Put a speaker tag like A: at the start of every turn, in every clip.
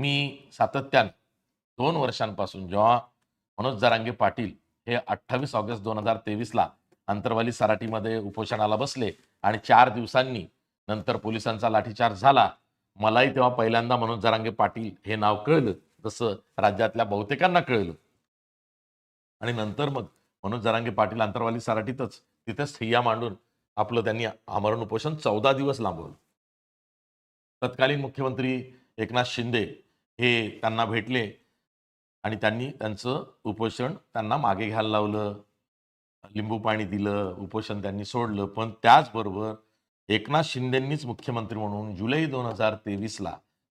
A: मी सातत्यानं दोन वर्षांपासून जेव्हा मनोज जरांगे पाटील हे अठ्ठावीस ऑगस्ट दोन हजार तेवीसला अंतरवाली सराटीमध्ये उपोषणाला बसले आणि चार दिवसांनी नंतर पोलिसांचा लाठीचार्ज झाला मलाही तेव्हा पहिल्यांदा मनोज जरांगे पाटील हे नाव कळलं जसं राज्यातल्या बहुतेकांना कळलं. आणि नंतर मग मनोज जरांगे पाटील अंतरवाली सराटीतच तिथेच ठिय्या मांडून आपलं त्यांनी आमरण उपोषण चौदा दिवस लांबवलं. तत्कालीन मुख्यमंत्री एकनाथ शिंदे हे त्यांना भेटले आणि त्यांनी त्यांचं उपोषण त्यांना मागे घ्यायला लावलं. लिंबू पाणी दिलं उपोषण त्यांनी सोडलं. पण त्याचबरोबर एकनाथ शिंदेंनीच मुख्यमंत्री म्हणून जुलै दोन हजार तेवीसला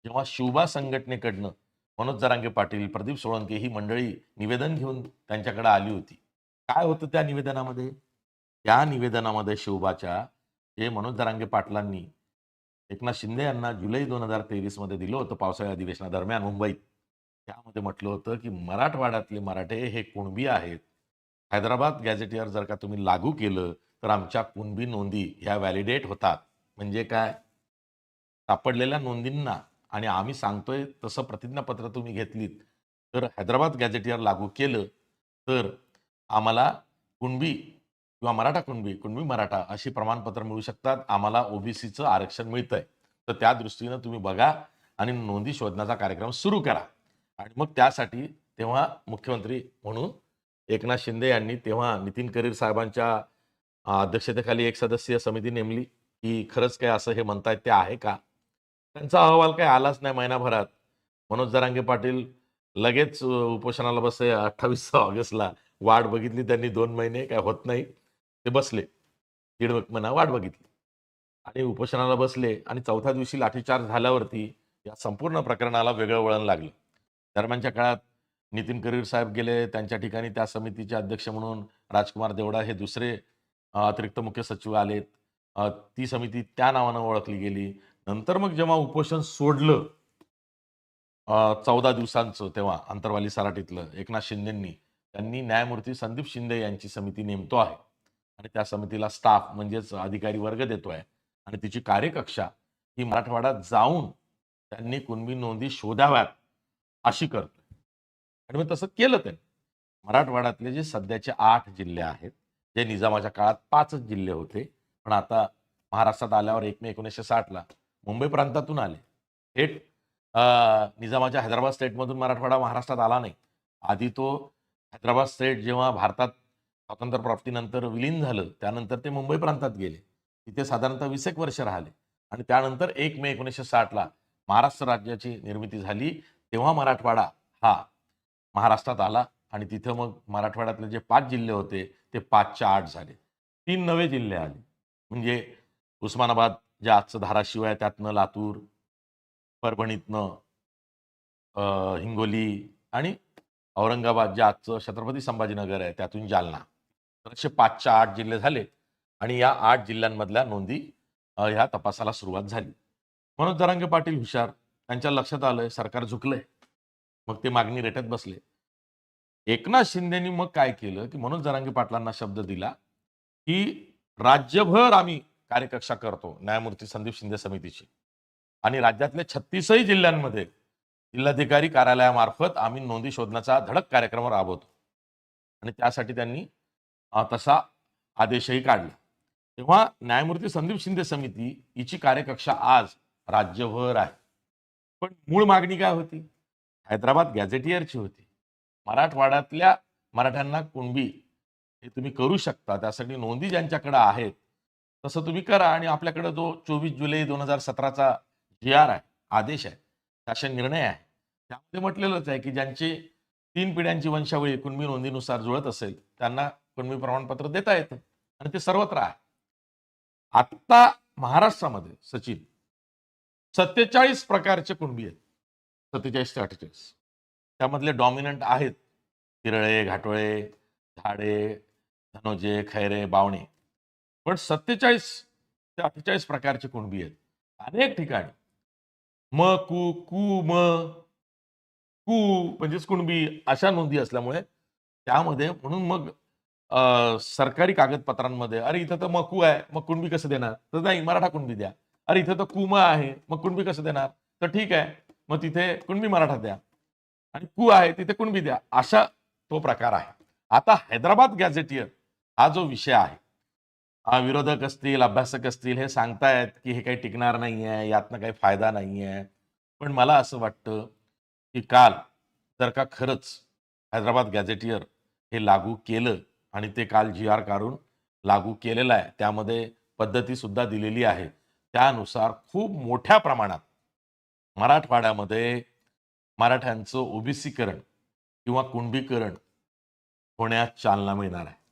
A: जेव्हा शिवबा संघटनेकडनं मनोज जरांगे पाटील प्रदीप सोळंके ही मंडळी निवेदन घेऊन त्यांच्याकडे आली होती. काय होतं त्या निवेदनामध्ये? त्या निवेदनामध्ये शिवबाच्या जे मनोज जरांगे पाटलांनी एकनाथ शिंदे यांना जुलै दोन हजार तेवीसमध्ये दिलं होतं पावसाळी अधिवेशनादरम्यान मुंबईत. त्यामध्ये म्हटलं होतं की मराठवाड्यातले मराठे हे कुणबी आहेत? हैदराबाद गॅझेटियर जर का तुम्ही लागू केलं तर आमच्या कुणबी नोंदी ह्या व्हॅलिडेट होतात. म्हणजे काय? सापडलेल्या नोंदींना आणि आम्ही सांगतोय तसं प्रतिज्ञापत्र तुम्ही घेतलीत. तर हैदराबाद गॅझेटियर लागू केलं तर आम्हाला कुणबी किंवा मराठा कुणबी कुणबी मराठा अशी प्रमाणपत्र मिळू शकतात. आम्हाला ओबीसीचं आरक्षण मिळतंय. तर त्या दृष्टीनं तुम्ही बघा आणि नोंदी शोधण्याचा कार्यक्रम सुरू करा. आणि मग त्यासाठी तेव्हा मुख्यमंत्री म्हणून एकनाथ शिंदे यांनी तेव्हा नितीन करीर साहेबांच्या अध्यक्षतेखाली एक सदस्यीय समिती नेमली की खरंच काय असं हे म्हणतायत ते आहे का? त्यांचा अहवाल काय आलाच नाही महिनाभरात. मनोज जरांगे पाटील लगेच उपोषणाला बसले अठ्ठावीस ऑगस्टला. वाट बघितली त्यांनी दोन महिने काय होत नाही. ते बसले. दीड म्हणा वाट बघितली. आणि उपोषणाला बसले आणि चौथ्या दिवशी लाठीचार्ज झाल्यावरती या संपूर्ण प्रकरणाला वेगळं वळण लागलं. दरम्यानच्या काळात नितीन करीर साहेब गेले त्यांच्या ठिकाणी त्या समितीचे अध्यक्ष म्हणून राजकुमार देवडा हे दुसरे अतिरिक्त मुख्य सचिव आलेत. ती समिती त्या नावानं ओळखली गेली. नंतर मग जेव्हा उपोषण सोडलं चौदा दिवसांचं तेव्हा अंतरवाली सराटीतलं एकनाथ शिंदेंनी त्यांनी न्यायमूर्ती संदीप शिंदे यांची समिती नेमतो आहे. आणि त्या समितीला स्टाफ म्हणजेच अधिकारी वर्ग देतोय आणि तिची कार्यकक्षा ही मराठवाड्यात जाऊन त्यांनी कुणबी नोंदी शोधाव्यात अशी करतोय. आणि मग तसं केलं त्यांनी. मराठवाड्यातले जे सध्याचे आठ जिल्हे आहेत जे निजामाच्या काळात पाचच जिल्हे होते पण आता महाराष्ट्रात आल्यावर एक मे एकोणीसशे साठला मुंबई प्रांतातून आले. थेट अं, निजामाच्या हैदराबाद स्टेटमधून मराठवाडा महाराष्ट्रात आला नाही. आधी तो हैदराबाद स्टेट जेव्हा भारतात स्वातंत्र्य प्राप्तीनंतर विलीन झालं त्यानंतर ते मुंबई प्रांतात गेले. तिथे साधारणतः वीस एक वर्ष राहिले. आणि त्यानंतर एक मे एकोणीसशे साठला महाराष्ट्र राज्याची निर्मिती झाली. तेव्हा मराठवाडा हा महाराष्ट्रात आला आणि तिथं मग मराठवाड्यातले जे पाच जिल्हे होते ते पाचच्या आठ झाले. तीन नवे जिल्हे आले. म्हणजे उस्मानाबाद जे आजचं धाराशिव आहे त्यातनं लातूर परभणीतनं अं, हिंगोली आणि औरंगाबाद जे आजचं छत्रपती संभाजीनगर आहे त्यातून जालना. तर पाचच्या आठ जिल्हे झाले आणि या आठ जिल्ह्यांमधल्या नोंदी ह्या तपासाला सुरुवात झाली. मनोज दरांगे पाटील हुशार. त्यांच्या लक्षात आलंय सरकार झुकलंय. मग ते मागणी रेटत बसले. एकनाथ शिंदेनी मग काय केलं की मनोज जरांगे पाटलांना शब्द दिला की राज्यभर आम्ही कार्यकक्षा करतो न्यायमूर्ती संदीप शिंदे समितीची. आणि राज्यातल्या छत्तीसही जिल्ह्यांमध्ये जिल्हाधिकारी कार्यालयामार्फत आम्ही नोंदी शोधण्याचा धडक कार्यक्रम राबवतो. आणि त्यासाठी त्यांनी तसा आदेशही काढला. तेव्हा न्यायमूर्ती संदीप शिंदे समिती हिची कार्यकक्षा आज राज्यभर आहे. पण मूळ मागणी काय होती? हैदराबाद गॅझेटियरची होती. मराठवाड्यातल्या मराठ्यांना कुणबी हे तुम्ही करू शकता त्यासाठी नोंदी ज्यांच्याकडे आहेत तसं तुम्ही करा. आणि आपल्याकडे जो चोवीस जुलै दोन हजार सतराचा जी आर आहे आदेश आहे शासन निर्णय आहे. त्यामध्ये म्हटलेलंच आहे की ज्यांची तीन पिढ्यांची वंशावळी कुणबी नोंदीनुसार जुळत असेल त्यांना कुणबी प्रमाणपत्र देता येतं. आणि ते सर्वत्र आहे. आत्ता महाराष्ट्रामध्ये सचिन सत्तेचाळीस प्रकारचे कुणबी आहेत. सत्तेचाळीस ते अठ्ठेचाळीस. त्यामधले डॉमिनंट आहेत. किरळे घाटोळे झाडे धनोजे खैरे बावणे. पण सत्तेचाळीस ते अठ्ठेचाळीस प्रकारचे कुणबी आहेत. अनेक ठिकाणी. म कु कु म कु म्हणजेच कुणबी अशा नोंदी असल्यामुळे त्यामध्ये म्हणून मग सरकारी कागदपत्रांमध्ये अरे इथं तर मकू आहे मग कुणबी कसं देणार? तर नाही मराठा कुणबी द्या. अरे इथं तर कुम आहे मग कुणबी कसं देणार? तर ठीक आहे मग तिथे कुणबी मराठा द्या आणि कु आहे तिथे कुणबी द्या. अशा तो प्रकार आहे. आता हैदराबाद गॅझेटियर हा जो विषय आहे विरोधक असतील अभ्यासक असतील हे सांगतायत की हे काही टिकणार नाही आहे यातनं काही फायदा नाही आहे पण मला असं वाटतं की काल जर का खरंच हैदराबाद गॅझेटियर हे लागू केलं आणि ते काल जी आर काढून लागू केलेलं आहे. त्यामध्ये पद्धती सुद्धा दिलेली आहे. त्यानुसार खूप मोठ्या प्रमाणात मराठवाड्यामध्ये मराठ्यांचं ओबीसीकरण किंवा कुणबीकरण होण्यास चालना मिळणार आहे.